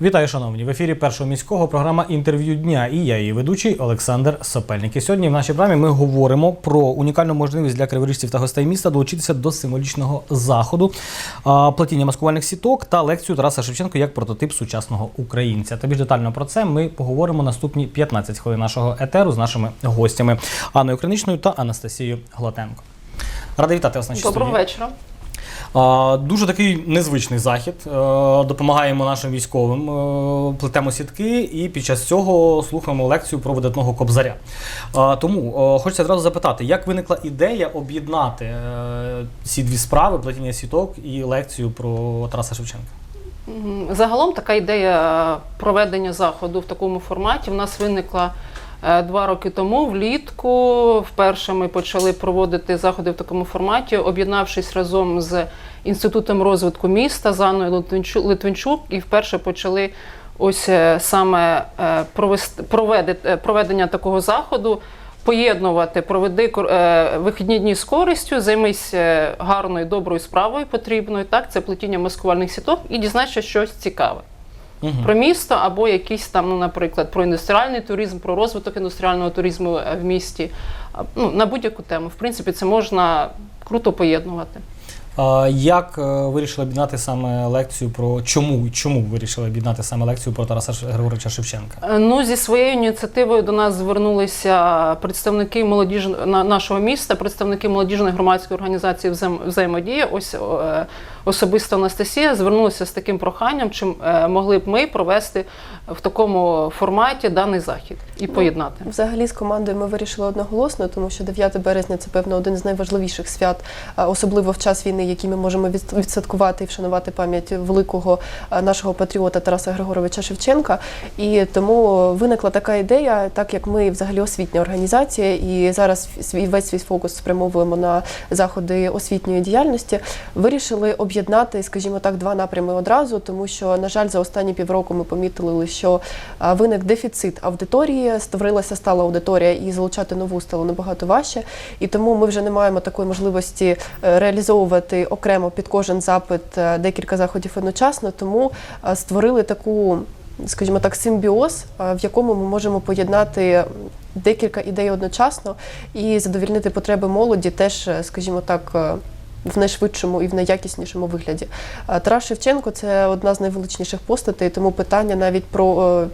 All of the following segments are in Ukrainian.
Вітаю, шановні! В ефірі першого міського програма інтерв'ю дня. І я її ведучий Олександр Сопельник. І сьогодні в нашій програмі ми говоримо про унікальну можливість для криворіжців та гостей міста долучитися до символічного заходу а, плетіння маскувальних сіток та лекцію Тараса Шевченко як прототип сучасного українця. Та більш детально про це ми поговоримо наступні 15 хвилин нашого етеру з нашими гостями Анною Криничною та Анастасією Глотенко. Радий вітати вас на Доброго вечора. Дуже такий незвичний захід. Е, Допомагаємо нашим військовим, е, плетемо сітки і під час цього слухаємо лекцію про видатного кобзаря. Тому е, хочеться одразу запитати, як виникла ідея об'єднати ці дві справи плетіння сіток і лекцію про Тараса Шевченка? Загалом така ідея проведення заходу в такому форматі в нас виникла два роки тому, влітку. Вперше ми почали проводити заходи в такому форматі, об'єднавшись разом з Інститутом розвитку міста з Анною Литвинчу- Литвинчук, і вперше почали ось е, саме е, провести, проведе- е, проведення такого заходу. Поєднувати, проведи е, вихідні дні з користю, займись е, гарною, доброю справою потрібною. Так, це плетіння маскувальних сіток і дізнайся щось цікаве Угу. про місто або якийсь там, ну, наприклад, про індустріальний туризм, про розвиток індустріального туризму е, в місті. Ну, на будь-яку тему. В принципі, це можна круто поєднувати. А, Як е, вирішили об'єднати саме лекцію про чому чому вирішили об'єднати саме лекцію про Тараса Григоровича Шевченка? Е, Ну, зі своєю ініціативою до нас звернулися представники молодіж... на- нашого міста, представники молодіжної громадської організації «Взаєм- взаємодія. Ось особисто Анастасія звернулася з таким проханням, чи е, могли б ми провести в такому форматі даний захід і поєднати. Взагалі з командою ми вирішили одноголосно, тому що 9 березня це певно один з найважливіших свят, особливо в час війни, який ми можемо від- відсвяткувати і вшанувати пам'ять великого нашого патріота Тараса Григоровича Шевченка. І тому виникла така ідея, так як ми взагалі освітня організація, і зараз свій весь свій фокус спрямовуємо на заходи освітньої діяльності. Вирішили об'єднати, скажімо так, два напрями одразу, тому що, на жаль, за останні півроку ми помітили, що виник дефіцит аудиторії, створилася стала аудиторія, і залучати нову стало набагато важче. І тому ми вже не маємо такої можливості е, реалізовувати окремо під кожен запит е, декілька заходів одночасно. Тому е, створили таку. Скажімо так, симбіоз, в якому ми можемо поєднати декілька ідей одночасно і задовільнити потреби молоді, теж, скажімо так, в найшвидшому і в найякіснішому вигляді. Е, Тарас Шевченко це одна з найвеличніших постатей, тому питання навіть про. е,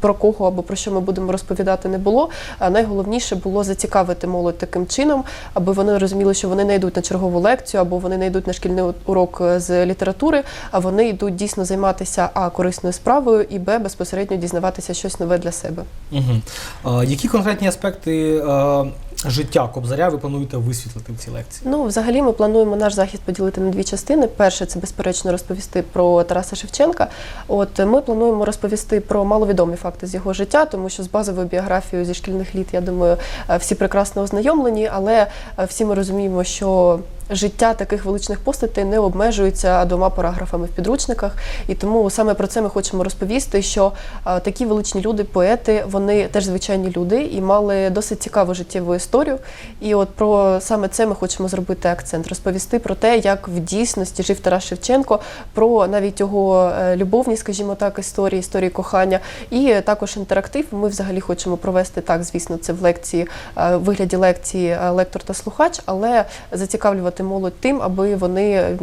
Про кого або про що ми будемо розповідати не було. А найголовніше було зацікавити молодь таким чином, аби вони розуміли, що вони не йдуть на чергову лекцію, або вони не йдуть на шкільний урок е, з літератури, а вони йдуть дійсно займатися а корисною справою, і б безпосередньо дізнаватися щось нове для себе. Угу. Які конкретні аспекти е, життя Кобзаря ви плануєте висвітлити в цій лекції? Ну, взагалі, ми плануємо наш захід поділити на дві частини. Перше, це безперечно розповісти про Тараса Шевченка. От ми плануємо розповісти про маловідомі факти з його життя, тому що з базовою біографією зі шкільних літ, я думаю, е, всі прекрасно ознайомлені, але е, всі ми розуміємо, що. Життя таких величних постатей не обмежується двома параграфами в підручниках, і тому саме про це ми хочемо розповісти. Що такі величні люди, поети, вони теж звичайні люди і мали досить цікаву життєву історію. І от про саме це ми хочемо зробити акцент, розповісти про те, як в дійсності жив Тарас Шевченко, про навіть його е, любовні, скажімо так, історії, історії кохання, і також інтерактив. Ми взагалі хочемо провести так, звісно, це в лекції е, в вигляді лекції е, лектор та слухач, але зацікавлювати молодь тим, аби вони.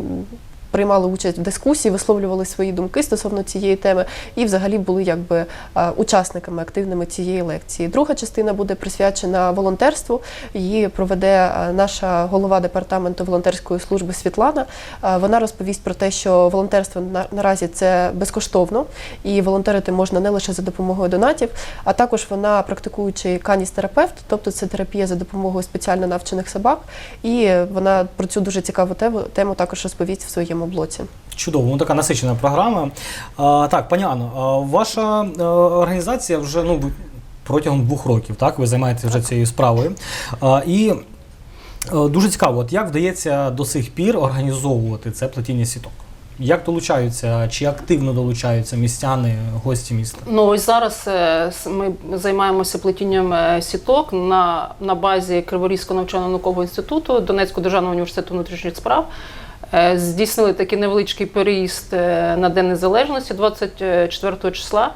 Приймали участь в дискусії, висловлювали свої думки стосовно цієї теми, і взагалі були якби е, учасниками активними цієї лекції. Друга частина буде присвячена волонтерству. Її проведе е, наша голова департаменту волонтерської служби Світлана. Е, Вона розповість про те, що волонтерство наразі це безкоштовно, і волонтерити можна не лише за допомогою донатів, а також вона практикуючий каністерапевт, тобто це терапія за допомогою спеціально навчених собак. І вона про цю дуже цікаву тему також розповість в своєму блоці. Чудово, ну така насичена програма. А, так, пані Анно, ваша е, організація вже ну, протягом двох років, так, ви займаєтеся вже цією справою. А, і е, дуже цікаво, от як вдається до сих пір організовувати це плетіння сіток? Як долучаються, чи активно долучаються містяни, гості міста? Ну ось зараз е, ми займаємося плетінням сіток на, на базі Криворізького навчально-наукового інституту Донецького державного університету внутрішніх справ. Е, Здійснили такий невеличкий переїзд е, на День Незалежності 24 числа.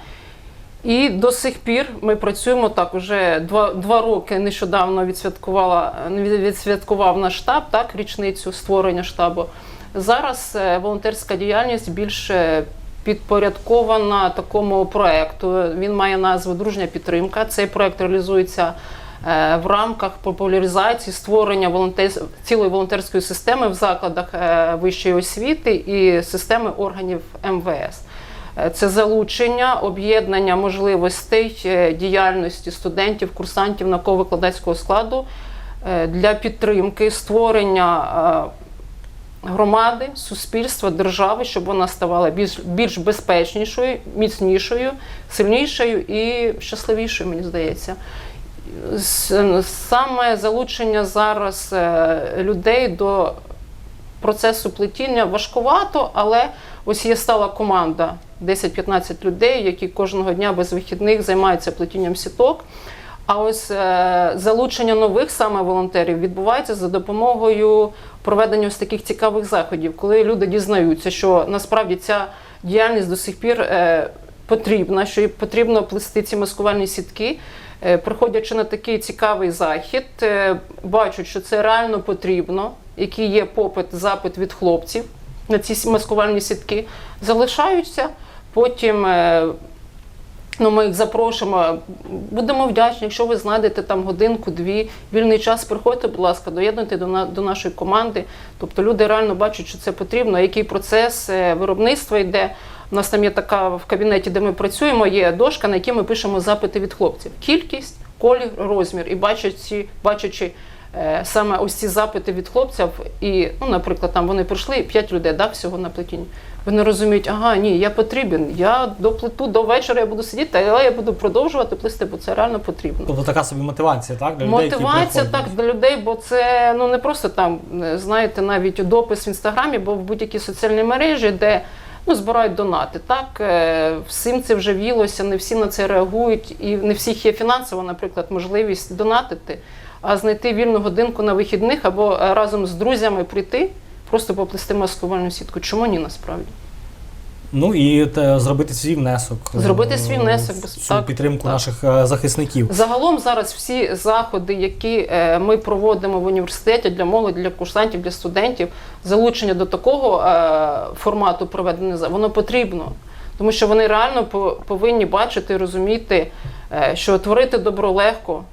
І до сих пір ми працюємо так. Уже два, два роки нещодавно відсвяткувала від- відсвяткував наш штаб, так, річницю створення штабу. Зараз е, волонтерська діяльність більше підпорядкована такому проекту. Він має назву Дружня підтримка. Цей проект реалізується е, в рамках популяризації створення волонтер... цілої волонтерської системи в закладах е, вищої освіти і системи органів МВС. Е, Це залучення, об'єднання можливостей е, діяльності студентів, курсантів науково-викладацького складу е, для підтримки створення е, громади, суспільства, держави, щоб вона ставала більш, більш безпечнішою, міцнішою, сильнішою і щасливішою, мені здається. Саме залучення зараз е, людей до процесу плетіння важкувато, але ось є стала команда 10-15 людей, які кожного дня без вихідних займаються плетінням сіток. А ось е, залучення нових саме волонтерів відбувається за допомогою проведення ось таких цікавих заходів, коли люди дізнаються, що насправді ця діяльність до сих пір е, потрібна, що потрібно плести ці маскувальні сітки. Е, Приходячи на такий цікавий захід, е, бачать, що це реально потрібно, який є попит, запит від хлопців на ці маскувальні сітки, залишаються. Потім е, ну, ми їх запрошуємо. Будемо вдячні, якщо ви знайдете там годинку-дві, вільний час, приходьте, будь ласка, доєднуйте до, до нашої команди. Тобто люди реально бачать, що це потрібно, який процес виробництва йде. У нас там є така в кабінеті, де ми працюємо, є дошка, на якій ми пишемо запити від хлопців. Кількість, колір, розмір. І бачачи, бачачи е, саме ось ці запити від хлопців, і, ну, наприклад, там вони прийшли, п'ять людей да, всього на плетінні. Вони розуміють, ага, ні, я потрібен, я доплету до вечора я буду сидіти, але я буду продовжувати плести, бо це реально потрібно. Тобто така собі мотивація, так? Для людей, які Мотивація так для людей, бо це ну не просто там, знаєте, навіть допис в інстаграмі, бо в будь-якій соціальній мережі, де ну, збирають донати. Так е, всім це вже вілося, не всі на це реагують, і не всіх є фінансова, наприклад, можливість донатити, а знайти вільну годинку на вихідних або е, разом з друзями прийти, просто поплести маскувальну сітку. Чому ні насправді? Ну і те, зробити свій внесок. Зробити е, свій внесок, в цю так, підтримку так. наших е, захисників. Загалом зараз всі заходи, які е, ми проводимо в університеті для молоді, для курсантів, для студентів, залучення до такого е, формату проведення воно потрібно. Тому що вони реально по- повинні бачити і розуміти, е, що творити добро легко,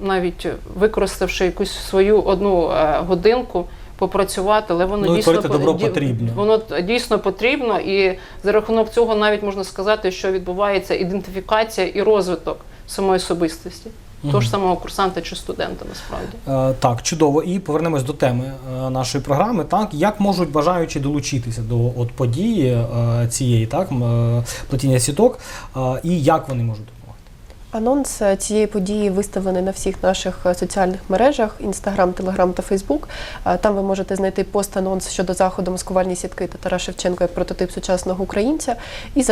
навіть використавши якусь свою одну е, годинку, попрацювати, але воно Ну, дійсно добро потрібно. Воно дійсно потрібно, і за рахунок цього навіть можна сказати, що відбувається ідентифікація і розвиток самої особистості, того ж самого курсанта чи студента, насправді. Е, Так, чудово. І повернемось до теми е, нашої програми. Так, як можуть бажаючі долучитися до от події е, цієї, так, е, плетіння сіток, е, і як вони можуть? Анонс цієї події виставлений на всіх наших е, соціальних мережах: Інстаграм, Телеграм та Фейсбук. Там ви можете знайти пост-анонс щодо заходу маскувальні сітки та Тарас Шевченко як прототип сучасного українця і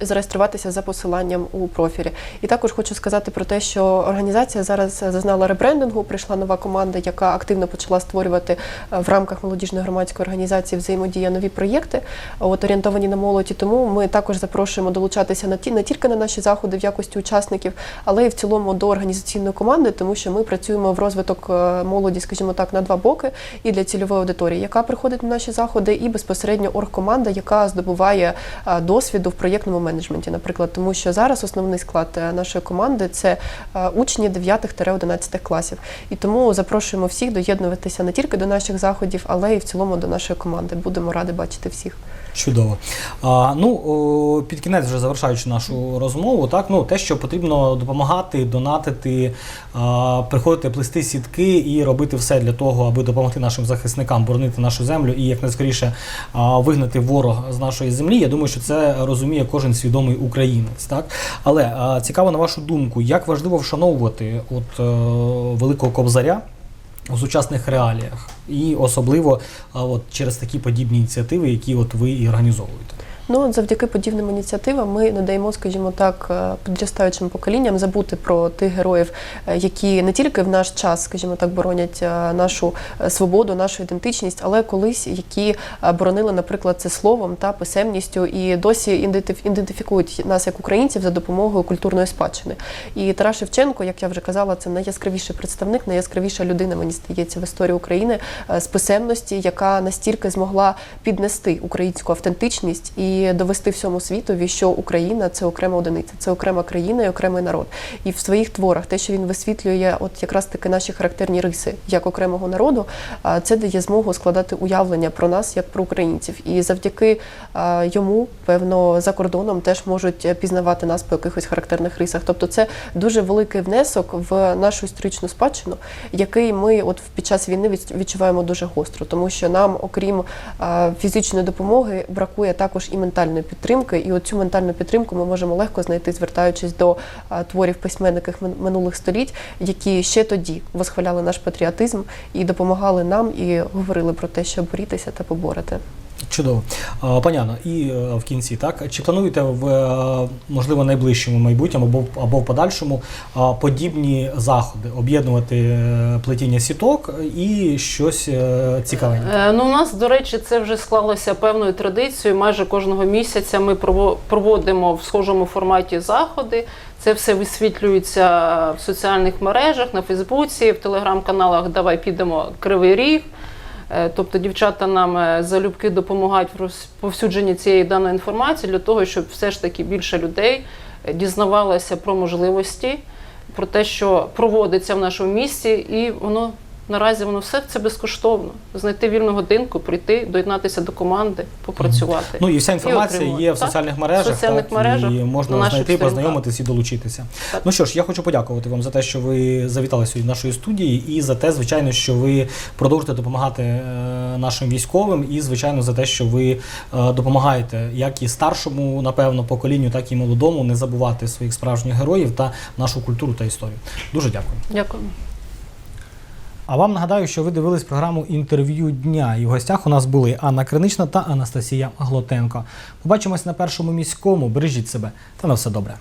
зареєструватися за посиланням у профілі. І також хочу сказати про те, що організація зараз зазнала ребрендингу. Прийшла нова команда, яка активно почала створювати е, в рамках молодіжної громадської організації взаємодія нові проєкти, е, от орієнтовані на молоді. Тому ми також запрошуємо долучатися на ті не тільки на наші заходи в якості учасників, але і в цілому до організаційної команди, тому що ми працюємо в розвиток е, молоді, скажімо так, на два боки і для цільової аудиторії, яка приходить на наші заходи, і безпосередньо оргкоманда, яка здобуває е, досвіду в проєктному менеджменті, наприклад, тому що зараз основний склад е, нашої команди це учні 9-11 класів. І тому запрошуємо всіх доєднуватися не тільки до наших заходів, але і в цілому до нашої команди. Будемо раді бачити всіх. Чудово. А, ну, під кінець, вже завершаючи нашу розмову, так, ну, те, що потрібно допомагати, донатити, а, приходити плести сітки і робити все для того, аби допомогти нашим захисникам боронити нашу землю і якнайскоріше вигнати ворога з нашої землі. Я думаю, що це розуміє кожен свідомий українець. Так? Але а, цікаво на вашу думку, як важливо вшановувати от, е, великого кобзаря у сучасних реаліях, і особливо от, через такі подібні ініціативи, які от ви і організовуєте. Ну, от завдяки подібним ініціативам ми не даємо, скажімо так, е, підростаючим поколінням забути про тих героїв, е, які не тільки в наш час, скажімо так, боронять е, нашу свободу, нашу ідентичність, але колись які боронили, наприклад, це словом та писемністю, і досі ідентиф- ідентифікують нас як українців за допомогою культурної спадщини. І Тарас Шевченко, як я вже казала, це найяскравіший представник, найяскравіша людина, мені здається, в історії України з писемності, яка настільки змогла піднести українську автентичність і довести всьому світові, що Україна це окрема одиниця, це окрема країна і окремий народ. І в своїх творах те, що він висвітлює, от якраз таки наші характерні риси як окремого народу, це дає змогу складати уявлення про нас як про українців. І завдяки йому, певно, за кордоном теж можуть пізнавати нас по якихось характерних рисах. Тобто, це дуже великий внесок в нашу історичну спадщину, який ми от під час війни відчуваємо дуже гостро, тому що нам, окрім фізичної допомоги, бракує також і ментальної підтримки. І оцю ментальну підтримку ми можемо легко знайти, звертаючись до творів письменників минулих століть, які ще тоді восхваляли наш патріотизм і допомагали нам, і говорили про те, що борітися та поборити. Чудово. Пані і е, в кінці, так чи плануєте в е, можливо найближчому майбутньому або, або в подальшому подібні заходи об'єднувати е, плетіння сіток і щось е, цікавеньке? Е, Ну, у нас, до речі, це вже склалося певною традицією. Майже кожного місяця ми прово- проводимо в схожому форматі заходи. Це все висвітлюється в соціальних мережах, на Фейсбуці, в телеграм-каналах Давай підемо Кривий Ріг. Е, Тобто дівчата нам е, залюбки допомагають в розповсюдженні цієї даної інформації для того, щоб все ж таки більше людей е, дізнавалося про можливості, про те, що проводиться в нашому місті, і воно наразі воно все це безкоштовно. Знайти вільну годинку, прийти, доєднатися до команди, попрацювати. Ну і вся інформація отримувати. є в Так, соціальних мережах, в соціальних так, мережах, і можна на знайти, познайомитись і долучитися. Так. Ну що ж, я хочу подякувати вам за те, що ви завітали сьогодні нашої студії, і за те, звичайно, що ви продовжуєте допомагати е, нашим військовим, і звичайно за те, що ви е, допомагаєте як і старшому, напевно, поколінню, так і молодому не забувати своїх справжніх героїв та нашу культуру та історію. Дуже дякую. Дякую. А вам нагадаю, що ви дивились програму інтерв'ю дня. І в гостях у нас були Анна Кринична та Анастасія Глотенко. Побачимось на першому міському. Бережіть себе та на все добре.